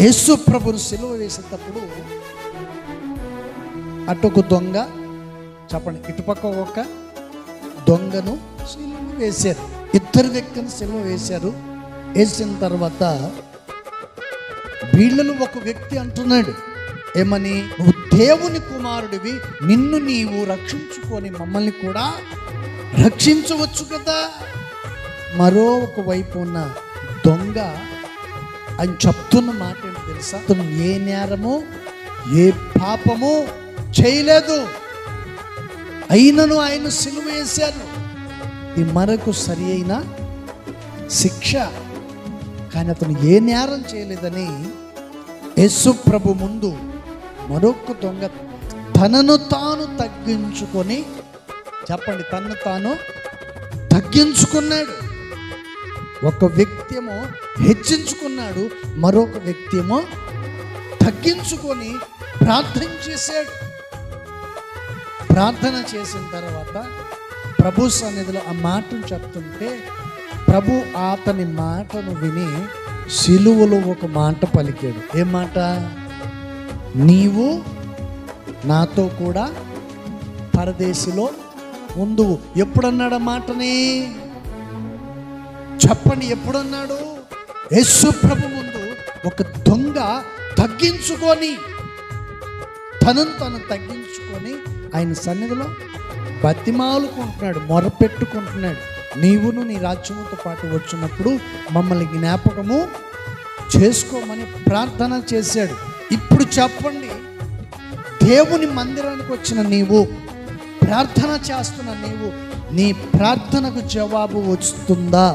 యేసు ప్రభును సిలువ వేసేటప్పుడు అటుకు దొంగ చెప్పండి ఇటుపక్క ఒక దొంగను సిలువ వేశారు. ఇద్దరు వ్యక్తిని సిలువ వేశారు. వేసిన తర్వాత వీళ్ళను ఒక వ్యక్తి అంటున్నాడు ఏమని? నువ్వు దేవుని కుమారుడివి నిన్ను నీవు రక్షించుకొని మమ్మల్ని కూడా రక్షించవచ్చు కదా? మరో ఒక వైపు ఉన్న దొంగ ఆయన చెప్తున్న మాట ఏంటి తెలుసా? అతను ఏ నేరము ఏ పాపము చేయలేదు. అయినను ఆయన సిలువ వేశారు. ఈ మరకు సరి అయిన శిక్ష. కానీ అతను ఏ నేరం చేయలేదని యేసు ప్రభు ముందు మరొక దొంగ తనను తాను తగ్గించుకొని చెప్పండి తనను తాను తగ్గించుకున్నాడు. ఒక వ్యక్తి ఏమో హెచ్చించుకున్నాడు మరొక వ్యక్తి ఏమో తగ్గించుకొని ప్రార్థన చేశాడు. ప్రార్థన చేసిన తర్వాత ప్రభు సన్నిధిలో ఆ మాటను చెప్తుంటే ప్రభు అతని మాటను విని సిలువలో ఒక మాట పలికాడు. ఏం మాట? నీవు నాతో కూడా పరదేశిలో ఉండువు ఎప్పుడన్నాడు ఆ మాటని? చెప్పండి ఎప్పుడన్నాడు? యేసు ప్రభు ముందు ఒక దొంగ తగ్గించుకొని తనను తను తగ్గించుకొని ఆయన సన్నిధిలో బతిమాలుకుంటున్నాడు మొరపెట్టుకుంటున్నాడు. నీవును నీ రాజ్యముతో పాటు వచ్చినప్పుడు మమ్మల్ని జ్ఞాపకము చేసుకోమని ప్రార్థన చేశాడు. ఇప్పుడు చెప్పండి దేవుని మందిరానికి వచ్చిన నీవు ప్రార్థన చేస్తున్న నీవు నీ ప్రార్థనకు జవాబు వస్తుందా?